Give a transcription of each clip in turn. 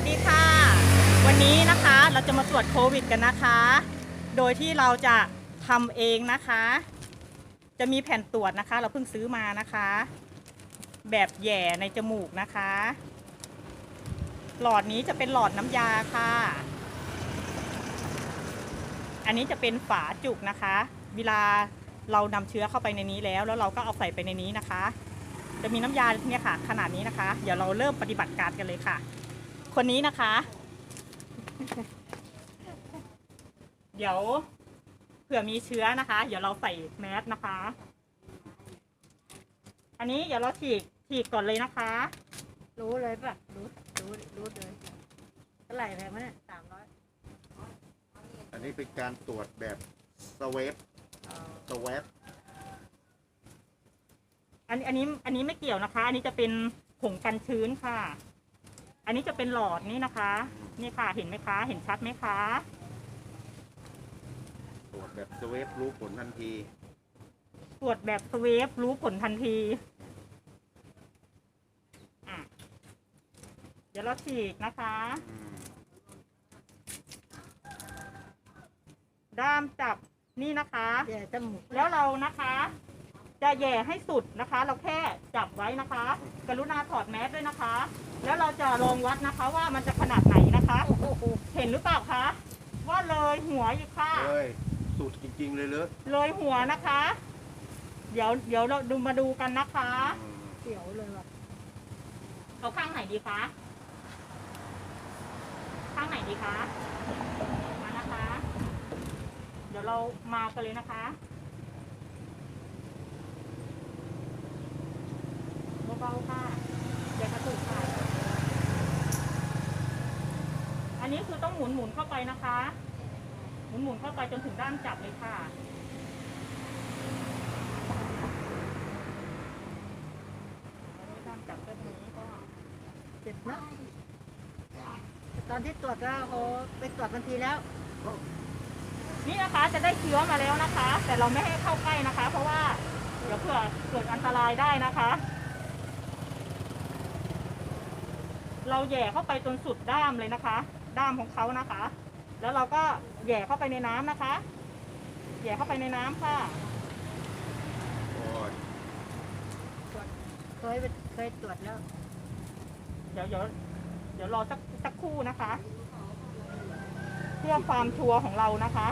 สดีค่ะ วันนี้นะคะเราจะมาตรวจโควิดกันนะคะ โดยที่เราจะทำเองนะคะ จะมีแผ่นตรวจนะคะ เราเพิ่งซื้อมานะคะ แบบแย่ในจมูกนะคะ หลอดนี้จะเป็นหลอดน้ำยาค่ะ อันนี้จะเป็นฝาจุกนะคะ เวลาเรานำเชื้อเข้าไปในนี้แล้ว แล้วเราก็เอาใส่ไปในนี้นะคะ จะมีน้ำยาเนี่ยค่ะ ขนาดนี้นะคะ เดี๋ยวเราเริ่มปฏิบัติการกันเลยค่ะ คนนี้นะคะ เดี๋ยวเผื่อมีเชื้อนะคะ เดี๋ยวเราใส่แมสนะคะ อันนี้เดี๋ยวเราฉีกฉีกก่อนเลยนะคะ รู้เลยป่ะรู้รู้รู้เลยเท่าไหร่แพงไหมเนี่ยสามร้อยอันนี้เป็นการตรวจแบบสเวฟสเวฟอันอันนี้อันนี้ไม่เกี่ยวนะคะ อันนี้จะเป็นผงกันชื้นค่ะ อันนี้จะเป็นหลอดนี่นะคะ นี่ค่ะเห็นไหมคะ เห็นชัดไหมคะ ตรวจแบบสเวฟรู้ผลทันที ตรวจแบบสเวฟรู้ผลทันทีอะเดี๋ยวเราฉีกนะคะ อืมด้ามจับนี่นะคะ เดี๋ยวจมูกแล้วเรานะคะ จะแหย่ให้สุดนะคะ เราแค่จับไว้นะคะ กรุณาถอดแมสด้วยนะคะ แล้วเราจะลองวัดนะคะว่ามันจะขนาดไหนนะคะโอ้โหเห็นหรือเปล่าคะ ว่าเลยหัวอีกค่ะเฮ้ยสุดจริง ๆ เลยเลยเลยหัวนะคะ เดี๋ยวเดี๋ยวเราดูมาดูกันนะคะเสียวเลยว่ะเอาข้างไหนดีคะ ข้างไหนดีคะ มานะคะ เดี๋ยวเรามากันเลยนะคะ เบาๆค่ะอย่ากระตุกค่ะ อันนี้คือต้องหมุนหมุนๆเข้าไปนะคะ หมุนหมุนๆเข้าไปจนถึงด้านจับเลยค่ะ ด้านจับแบบนี้ก็เจ็บนะตอนที่ตรวจก็โอ้ไปตรวจทันทีแล้ว นี่นะคะจะได้เชื้อมาแล้วนะคะ แต่เราไม่ให้เข้าใกล้นะคะ เพราะว่าเดี๋ยวเผื่อเกิดอันตรายได้นะคะ เราแหย่เข้าไปจนสุดด้ามเลยนะคะ ด้ามของเขานะคะ แล้วเราก็แหย่เข้าไปในน้ำนะคะแหย่เข้าไปในน้ำค่ะโอ้ยเคยไปเคยตรวจแล้ว เดี๋ยวเดี๋ยวเดี๋ยวรอสักสักครู่นะคะ เพื่อความชัวร์ของเรานะคะ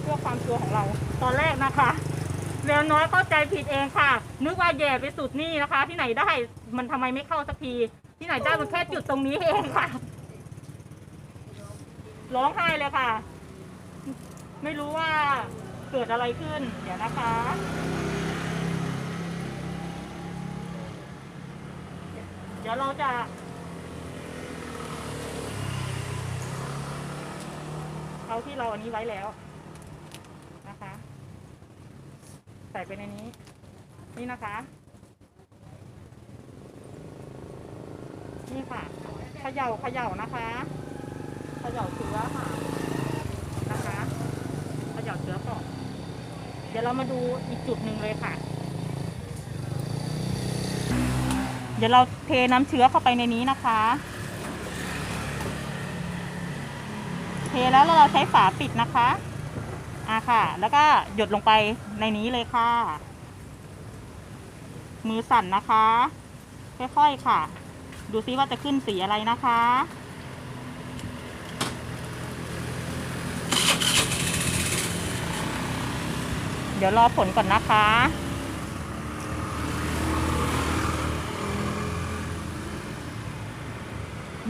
เพื่อความชัวร์ของเรา ตอนแรกนะคะ เรือน้อยเข้าใจผิดเองค่ะ นึกว่าแย่ไปสุดนี่นะคะ ที่ไหนได้มันทำไมไม่เข้าสักที ที่ไหนได้มันแค่จุดตรงนี้เองค่ะ ร้องไห้เลยค่ะ ไม่รู้ว่าเกิดอะไรขึ้น เดี๋ยวนะคะ เดี๋ยวเราจะเอาที่เราอันนี้ไว้แล้วนะคะ ใส่ไปในนี้ นี่นะคะ นี่ค่ะเขย่าเขย่านะคะเขย่าเชื้อค่ะนะคะเขย่าเชื้อก่อนเดี๋ยวเรามาดูอีกจุดหนึ่งเลยค่ะ เดี๋ยวเราเทน้ำเชื้อเข้าไปในนี้นะคะ เทแล้วเราใช้ฝาปิดนะคะ อ่าค่ะ แล้วก็หยดลงไปในนี้เลยค่ะ มือสั่นนะคะ ค่อยๆค่ะ ดูซิว่าจะขึ้นสีอะไรนะคะเดี๋ยวรอผลก่อนนะคะ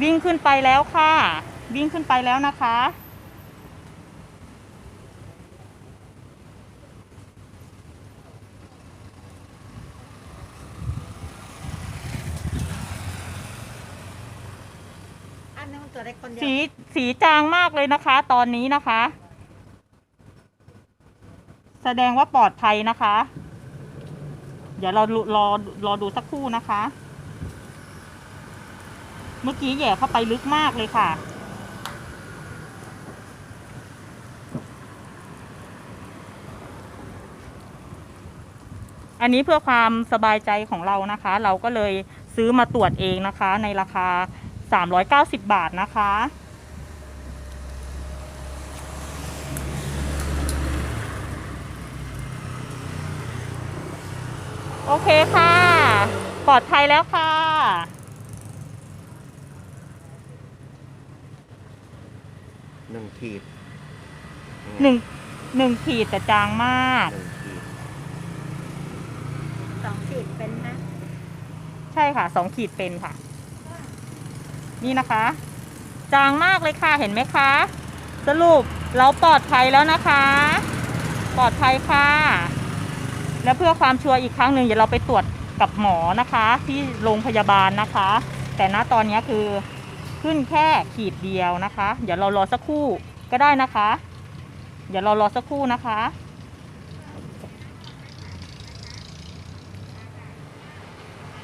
วิ่งขึ้นไปแล้วค่ะ วิ่งขึ้นไปแล้วนะคะันนี้มันตรวจได้คนเดียวสีสีจางมากเลยนะคะ ตอนนี้นะคะ แสดงว่าปลอดภัยนะคะ เดี๋ยวเรารรอรอดูสักครู่นะคะ เมื่อกี้แย่เข้าไปลึกมากเลยค่ะอันนี้เพื่อความสบายใจของเรานะคะ เราก็เลยซื้อมาตรวจเองนะคะ ในราคา 390 บาทนะคะ โอเคค่ะ ปลอดภัยแล้วค่ะหนึ่งขีดหนึ่งหนึ่งขีดแต่จางมากหนึ่งขีดสองขีดเป็นนะ ใช่ค่ะสองขีดเป็นค่ะ นี่นะคะ จางมากเลยค่ะเห็นไหมคะ สรุปเราปลอดภัยแล้วนะคะ ปลอดภัยค่ะ และเพื่อความชัวร์อีกครั้งหนึ่งเดี๋ยวเราไปตรวจกับหมอนะคะ ที่โรงพยาบาลนะคะ แต่ณตอนนี้คือขึ้นแค่ขีดเดียวนะคะ เดี๋ยวเรารอสักครู่ก็ได้นะคะ เดี๋ยวเรารอสักครู่นะคะ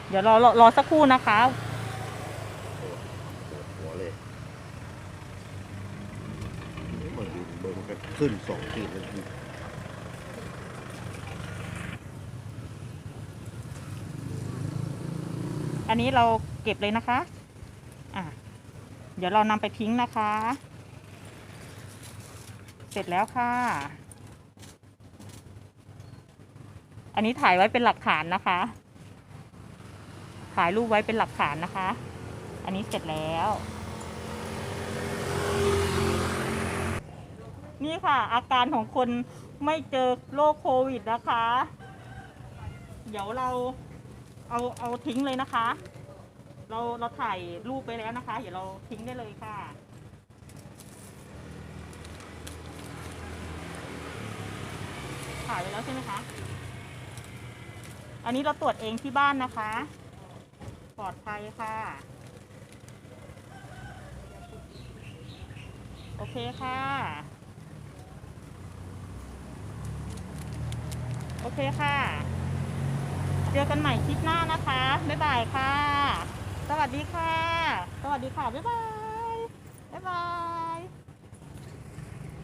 เดี๋ยวรอรอรอสักครู่นะคะ ปวดหัวเลยมัน ดูเบิ่งกันขึ้นสองขีดเลยอันนี้เราเก็บเลยนะคะอะเดี๋ยวเรานำไปทิ้งนะคะ เสร็จแล้วค่ะ อันนี้ถ่ายไว้เป็นหลักฐานนะคะ ถ่ายรูปไว้เป็นหลักฐานนะคะ อันนี้เสร็จแล้ว นี่ค่ะ อาการของคนไม่เจอโรคโควิดนะคะ เดี๋ยวเราเอาเอาทิ้งเลยนะคะ เราเราถ่ายรูปไปแล้วนะคะ เดี๋ยวเราทิ้งได้เลยค่ะถ่ายไปแล้วใช่ไหมคะ อันนี้เราตรวจเองที่บ้านนะคะ ปลอดภัยค่ะ โอเคค่ะ โอ เคค่ะ เจอกันใหม่คลิปหน้านะคะ บ๊ายบายค่ะ สวัสดีค่ะ สวัสดีค่ะ บ๊ายบาย บ๊ายบาย